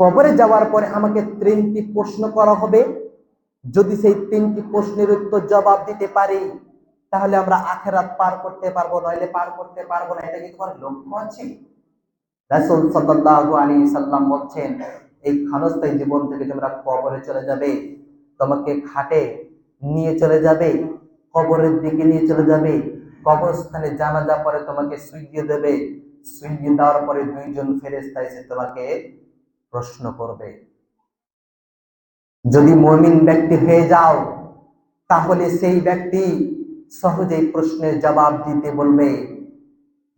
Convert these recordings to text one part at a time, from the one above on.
কবরে যাওয়ার পরে আমাকে তিনটি প্রশ্ন করা হবে। যদি সেই তিনটি প্রশ্নের উত্তর জবাব দিতে পারি, তাহলে আমরা আখেরাত পার করতে পারব, নইলে পার করতে পারব না। এটা কি তোমার লক্ষ্য আছে? রাসূল সাল্লাল্লাহু আলাইহি সাল্লাম বলছেন, এই ক্ষণস্থায়ী জীবন থেকে তোমরা কবরে চলে যাবে, তোমাকে খাটে নিয়ে চলে যাবে, কবরের দিকে নিয়ে চলে যাবে, কবরস্থানে জানাজা পরে তোমাকে শুইয়ে দেবে, শুইয়ে দেওয়ার পরে দুইজন ফেরেশতা এসে তোমাকে প্রশ্ন করবে। যদি মমিন ব্যক্তি হয়ে যাও, তাহলে সেই ব্যক্তি সহজেই প্রশ্নের জবাব দিতে বলবে।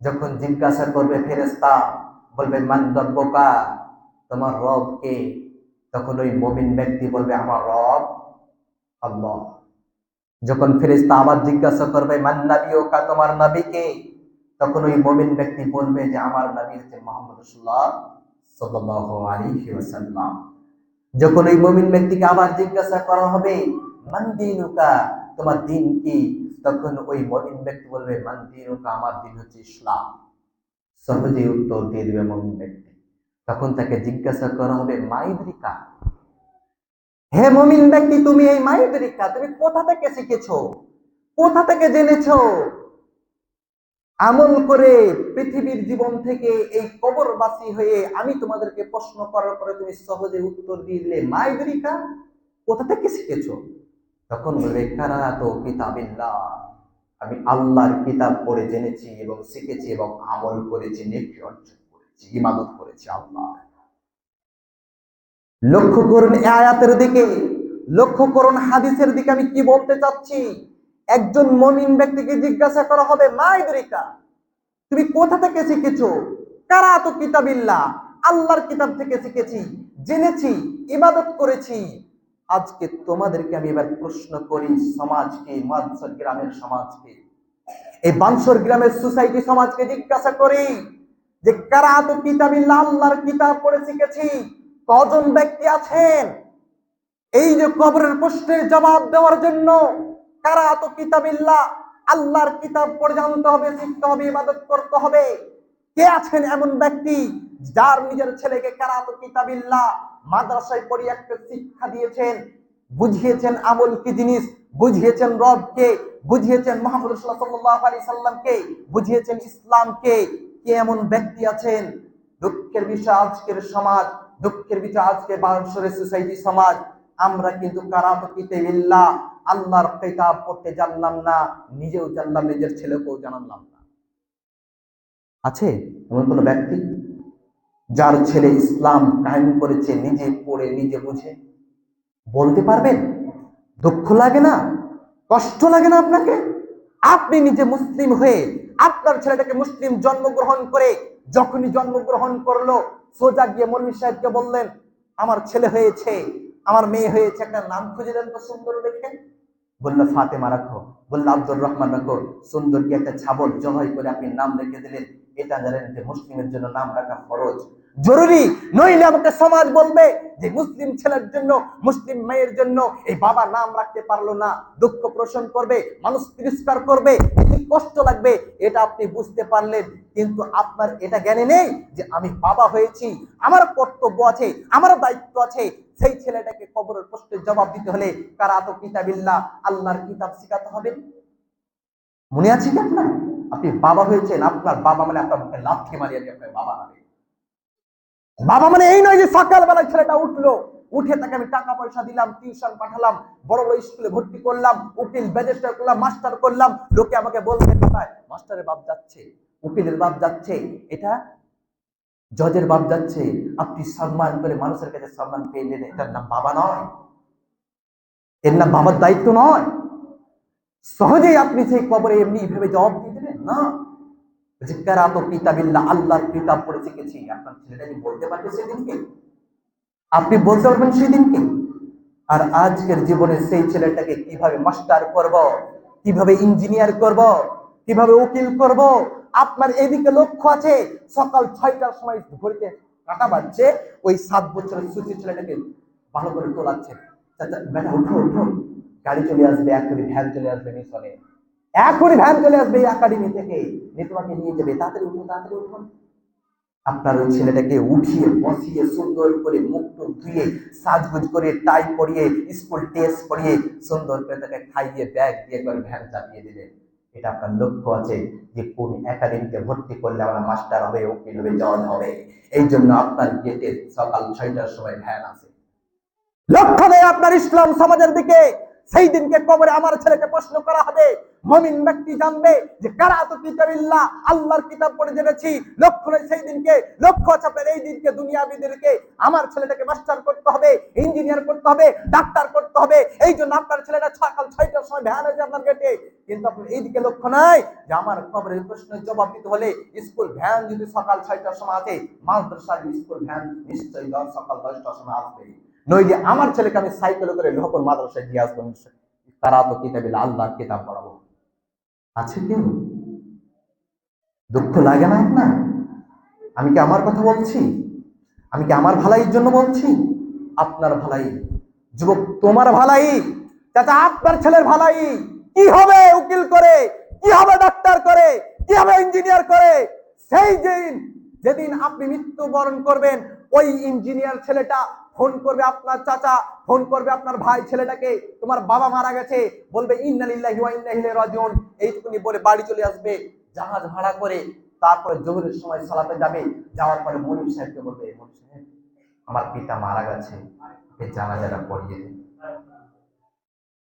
যখন জিজ্ঞাসা করবে ফেরেস্তা বলবে, মান রব্বকা? তোমার রব কে? তখন ওই মমিন ব্যক্তি বলবে, আমার রব আল্লাহ। যখন ফেরেস্তা আবার জিজ্ঞাসা করবে, মান নাবিয়কা? তোমার নবী কে? তখন ওই মমিন ব্যক্তি বলবে যে, আমার নবী হচ্ছে মোহাম্মদ রসুল্লাহ। যখন ওই মমিন ব্যক্তিকে আবার জিজ্ঞাসা করা হবে, মান দিনুকা? তোমার দিন কি? তখন ওই মমিন ব্যক্তি বলবে, মান দিনুকা? আমার দিন হচ্ছে ইসলাম। সহজেই উত্তর দিয়ে দিবে মমিন ব্যক্তি। তখন তাকে জিজ্ঞাসা করা হবে, মাইদ্রিকা? হে মমিন ব্যক্তি, তুমি এই মাইদ্রিকা? তুমি কোথা থেকে শিখেছো? কোথা থেকে জেনেছো? আমল করে পৃথিবীর জীবন থেকে এই কবরবাসী হয়ে আমি তোমাদেরকে প্রশ্ন করার পরে তুমি সহজে উত্তর দিলে মাইদরিকা কোথা থেকে শিখেছো? তখন বলবে কারা তো কিতাবিল্লাহ। আমি আল্লাহর কিতাব পড়ে জেনেছি এবং শিখেছি এবং আমল করেছি, নেকি অর্জন করেছি, ইবাদত করেছি আল্লাহ লক্ষ্য করুন আয়াতের দিকে, লক্ষ্য করুন হাদিসের দিকে আমি কি বলতে চাচ্ছি? একজন মমিন ব্যক্তিকে জিজ্ঞাসা করা হবে মাইদরিকা তুমি কোথা থেকে শিখেছো? কারা তো কিতাবিল্লা আল্লাহর কিতাব থেকে শিখেছি, জেনেছি, ইবাদত করেছি। আজকে তোমাদেরকে আমি এবার প্রশ্ন করি, সমাজকে, মানসর গ্রামের সমাজকে। এই বানসর গ্রামের সোসাইটি সমাজকে জিজ্ঞাসা করি যে, কারা তো কিতাবিল্লা আল্লাহর কিতাব পড়ে শিখেছি? কজন ব্যক্তি আছেন? এই যে কবরের প্রশ্নের জবাব দেওয়ার জন্য কারা তো কিতাবিল্লাহ। আল্লাহর কিতাব পড়ে জানতে হবে, শিখতে হবে, ইবাদত করতে হবে। কে আছেন এমন ব্যক্তি যার নিজের ছেলেকে কারাত কিতাবিল্লাহ? মাদ্রাসায় পড়ে একটা শিক্ষা দিয়েছেন, বুঝিয়েছেন আমল কি জিনিস? বুঝিয়েছেন রবকে, বুঝিয়েছেন সাল্লামকে, বুঝিয়েছেন ইসলামকে। কে এমন ব্যক্তি আছেন? দুঃখের বিষয় আজকের সমাজ, দুঃখের বিষয় আজকে বাংলাদেশের সোসাইটি সমাজ। আমরা কিন্তু কারাত কিতাবিল্লাহ? আল্লাহর কিতাব পড়তে জানলাম না, নিজেও জানলাম নিজের ছেলেকেও জানালাম না। আছে এমন কোন ব্যক্তি যার ছেলে ইসলাম কায়েম করেছে, নিজে পড়ে, নিজে বুঝে? বলতে পারবেন? দুঃখ লাগে না? কষ্ট লাগে না আপনাকে? আপনি নিজে মুসলিম হয়ে আপনার ছেলেটাকে মুসলিম জন্মগ্রহণ করে যখনই জন্মগ্রহণ করল, সোজা গিয়ে মল্লিক সাহেবকে বললেন, আমার ছেলে হয়েছে। আমার মেয়ে হয়েছে একটা নাম খুঁজে দেন তো সুন্দর দেখে। বলল, ফাতেমা রাখো। বলল, আব্দুর রহমান রাখো। সুন্দর কি একটা ছাবল জবাই করে আপনি নাম রেখে দিলেন। এটা জানেন যে মুসলিমের জন্য নাম রাখা ফরজ। জরুরি। নইলে আমাকে সমাজ বলবে যে মুসলিম ছেলের জন্য, মুসলিম মেয়ের জন্য এই বাবা নাম রাখতে পারল না। দুঃখ পোষণ করবে, মানুষ তিরস্কার করবে কষ্ট লাগবে, এটা আপনি বুঝতে পারলেন। কিন্তু আপনার এটা জ্ঞানে নেই যে আমি বাবা হয়েছি, আমার কর্তব্য আছে, আমার দায়িত্ব আছে। সেই ছেলেটাকে কবরের প্রশ্নের জবাব দিতে হলে কারা তো কিতাবিল্লাহ আল্লাহর কিতাব শিখাতে হবে? মনে আছে কি আপনার? আপনি বাবা হয়েছেন, আপনার বাবা মানে আপনার মুখে লাথি মারিয়ে আপনার বাবা হবে। বাবা মানে এই নয় যে সকালবেলা ছেলেটা উঠল, উঠে তাকে আমি টাকা পয়সা দিলাম, টিউশন পাঠালাম, বড় বড় স্কুলে ভর্তি করলাম, উকিল ব্যারিস্টার করলাম, মাস্টার করলাম, লোকে আমাকে বলতে কোথায় মাস্টারের বাপ যাচ্ছে, উকিলের বাপ যাচ্ছে। এটা জজের বাপ যাচ্ছে। আপনি সম্মান করে মানুষের কাছে সম্মান পেয়ে নিলেন এটার নাম বাবা নয়। এর নাম বাবার দায়িত্ব নয়। সহজেই আপনি সেই কবরে এমনি ভেবে জবাব দিয়ে দেবেন? না। আল্লাহর পড়ে শিখেছি আপনার ছেলেটা কি বলতে পারবে সেদিনকে? আপনি বলতে পারবেন সেদিনকে। আর আজকের জীবনে সেই ছেলেটাকে কীভাবে মাস্টার করব, কীভাবে ইঞ্জিনিয়ার করব, কীভাবে উকিল করব, আপনার এদিকে লক্ষ্য আছে, সকাল ছয়টার সময় ঘড়িতে কাটা বাজছে, ওই সাত বছরের সুচি ছেলেটাকে ভালো করে তোলাচ্ছে। বেটা উঠো উঠো গাড়ি চলে আসবে এখনই ভ্যান চলে আসবে মিশনে এখনই ভ্যান চলে আসবে এই একাডেমি থেকে। তোমাকে নিয়ে যাবে। তাড়াতাড়ি উঠো তাড়াতাড়ি উঠো আপনার ওই ছেলেটাকে উঠিয়ে, বসিয়ে, সুন্দর করে মুখ টুক ধুয়ে, সাজগুজ করে টাই পরিয়ে স্কুল টেস্ট করিয়ে সুন্দর করে তাকে খাইয়ে ব্যাগ দিয়ে একবার ভ্যান চাপিয়ে দিলেন। এটা আপনার লক্ষ্য আছে যে কোন একাডেমিতে ভর্তি করলে আমার মাস্টার হবে, উকিল হবে জজ হবে। এই জন্য আপনার গেটে সকাল ছয়টার সময় ভ্যান আছে। লক্ষ্য নেই আপনার ইসলাম সমাজের দিকে। সেই দিনকে কবরে আমার ছেলেকে প্রশ্ন করা হবে। মমিন ব্যক্তি জানবে যে কারা তো কিতাবিল্লাহ? আল্লাহর কিতাব পড়ে জেনেছি। লক্ষ্য নেই সেই দিনকে, লক্ষ্য আপনার এই দিনকে দুনিয়াবিদেরকে। আমার ছেলেটাকে মাস্টার করতে হবে ইঞ্জিনিয়ার করতে হবে ডাক্তার করতে হবে। এই জন্য আপনার ছেলেটা সকাল ছয়টার সময় ভ্যান হয়েছে আপনার গেটে কিন্তু আপনার এই দিকে লক্ষ্য নাই যে আমার কবরের প্রশ্নের জবাব দিতে হলে স্কুল ভ্যান যদি সকাল ছয়টার সময় আছে মাদ্রাসার স্কুল ভ্যান নিশ্চয়ই সকাল দশটার সময় আসবে নইলে আমার ছেলেকে আমি সাইকেলে করে লোহপুর মাদ্রাসায় দিয়ে আসব তারা তো কিতাবিল আল্লাহর কিতাব পড়াবো। আছে কেউ? দুঃখ লাগে না আপনার? আমি কি আমার কথা বলছি? আমি কি আমার ভালাইয়ের জন্য বলছি? আপনার ভালাই। যুবক, তোমার ভালাই। চাচা, আপনার ছেলের ভালাই। কি হবে উকিল করে? কি হবে ডাক্তার করে? কি হবে ইঞ্জিনিয়ার করে? সেই দিন যেদিন আপনি মৃত্যুবরণ করবেন, ওই ইঞ্জিনিয়ার ছেলেটা ফোন করবে আপনার চাচা, ফোন করবে আপনার ভাই ছেলেটাকে, তোমার বাবা মারা গেছে, বলবে ইন্নালিল্লাহি ওয়া এইটুকুনি বলে বাড়ি চলে আসবে, জাহাজ ভাড়া করে তারপরে জোহরের সময় সালাতে যাবে, যাওয়ার পরে মনির সাহেবকে বলবে, মনির সাহেব, আমার পিতা মারা গেছে জানাজাটা পড়িয়ে দিন